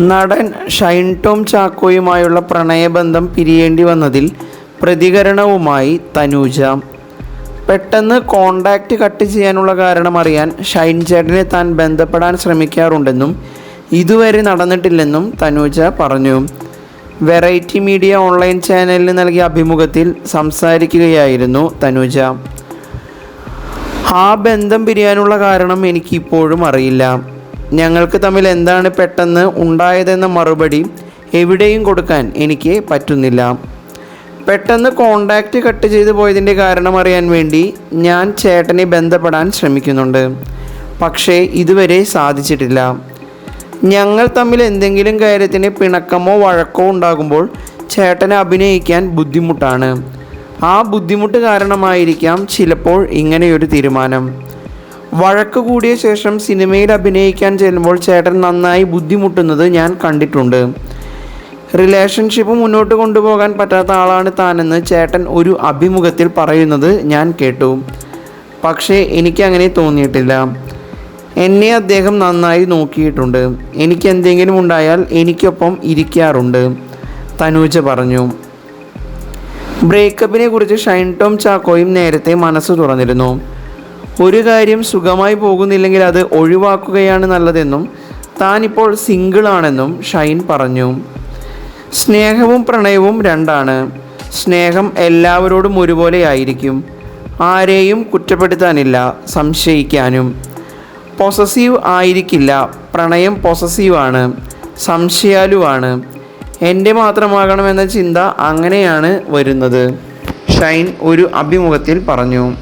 നടൻ ഷൈൻ ടോം ചാക്കോയുമായുള്ള പ്രണയബന്ധം പിരിയേണ്ടി വന്നതിൽ പ്രതികരണവുമായി തനൂജ. പെട്ടെന്ന് കോണ്ടാക്റ്റ് കട്ട് ചെയ്യാനുള്ള കാരണം അറിയാൻ ഷൈൻ ചേട്ടനെ താൻ ബന്ധപ്പെടാൻ ശ്രമിക്കാറുണ്ടെന്നും ഇതുവരെ നടന്നിട്ടില്ലെന്നും തനൂജ പറഞ്ഞു. വെറൈറ്റി മീഡിയ ഓൺലൈൻ ചാനലിന് നൽകിയ അഭിമുഖത്തിൽ സംസാരിക്കുകയായിരുന്നു തനൂജ. ആ ബന്ധം പിരിയാനുള്ള കാരണം എനിക്കിപ്പോഴും അറിയില്ല. ഞങ്ങൾക്ക് തമ്മിൽ എന്താണ് പെട്ടെന്ന് ഉണ്ടായതെന്ന മറുപടി എവിടെയും കൊടുക്കാൻ എനിക്ക് പറ്റുന്നില്ല. പെട്ടെന്ന് കോണ്ടാക്റ്റ് കട്ട് ചെയ്തു പോയതിന്റെ കാരണം അറിയാൻ വേണ്ടി ഞാൻ ചേട്ടനെ ബന്ധപ്പെടാൻ ശ്രമിക്കുന്നുണ്ട്. പക്ഷേ ഇതുവരെ സാധിച്ചിട്ടില്ല. ഞങ്ങൾ തമ്മിൽ എന്തെങ്കിലും കാര്യത്തിന് പിണക്കമോ വഴക്കോ ഉണ്ടാകുമ്പോൾ ചേട്ടനെ അഭിനയിക്കാൻ ബുദ്ധിമുട്ടാണ്. ആ ബുദ്ധിമുട്ട് കാരണമായിരിക്കാം ചിലപ്പോൾ ഇങ്ങനെയൊരു തീരുമാനം. വഴക്ക് കൂടിയ ശേഷം സിനിമയിൽ അഭിനയിക്കാൻ ചെല്ലുമ്പോൾ ചേട്ടൻ നന്നായി ബുദ്ധിമുട്ടുന്നത് ഞാൻ കണ്ടിട്ടുണ്ട്. റിലേഷൻഷിപ്പ് മുന്നോട്ട് കൊണ്ടുപോകാൻ പറ്റാത്ത ആളാണ് താനെന്ന് ചേട്ടൻ ഒരു അഭിമുഖത്തിൽ പറയുന്നത് ഞാൻ കേട്ടു. പക്ഷേ എനിക്കങ്ങനെ തോന്നിയിട്ടില്ല. എന്നെ അദ്ദേഹം നന്നായി നോക്കിയിട്ടുണ്ട്. എനിക്ക് എന്തെങ്കിലും ഉണ്ടായാൽ എനിക്കൊപ്പം ഇരിക്കാറുണ്ട് തനൂജ പറഞ്ഞു. ബ്രേക്കപ്പിനെ കുറിച്ച് ഷൈൻ ടോം ചാക്കോയും നേരത്തെ മനസ്സ് തുറന്നിരുന്നു. ഒരു കാര്യം സുഖമായി പോകുന്നില്ലെങ്കിൽ അത് ഒഴിവാക്കുകയാണ് നല്ലതെന്നും താനിപ്പോൾ സിംഗിളാണെന്നും ഷൈൻ പറഞ്ഞു. സ്നേഹവും പ്രണയവും രണ്ടാണ്. സ്നേഹം എല്ലാവരോടും ഒരുപോലെ ആയിരിക്കും. ആരെയും കുറ്റപ്പെടുത്താനില്ല സംശയിക്കാനും. പൊസസീവ് ആയിരിക്കില്ല. പ്രണയം പൊസസീവാണ് സംശയാലുവാണ്. എന്റെ മാത്രമാകണമെന്ന ചിന്ത അങ്ങനെയാണ് വരുന്നത്. ഷൈൻ ഒരു അഭിമുഖത്തിൽ പറഞ്ഞു.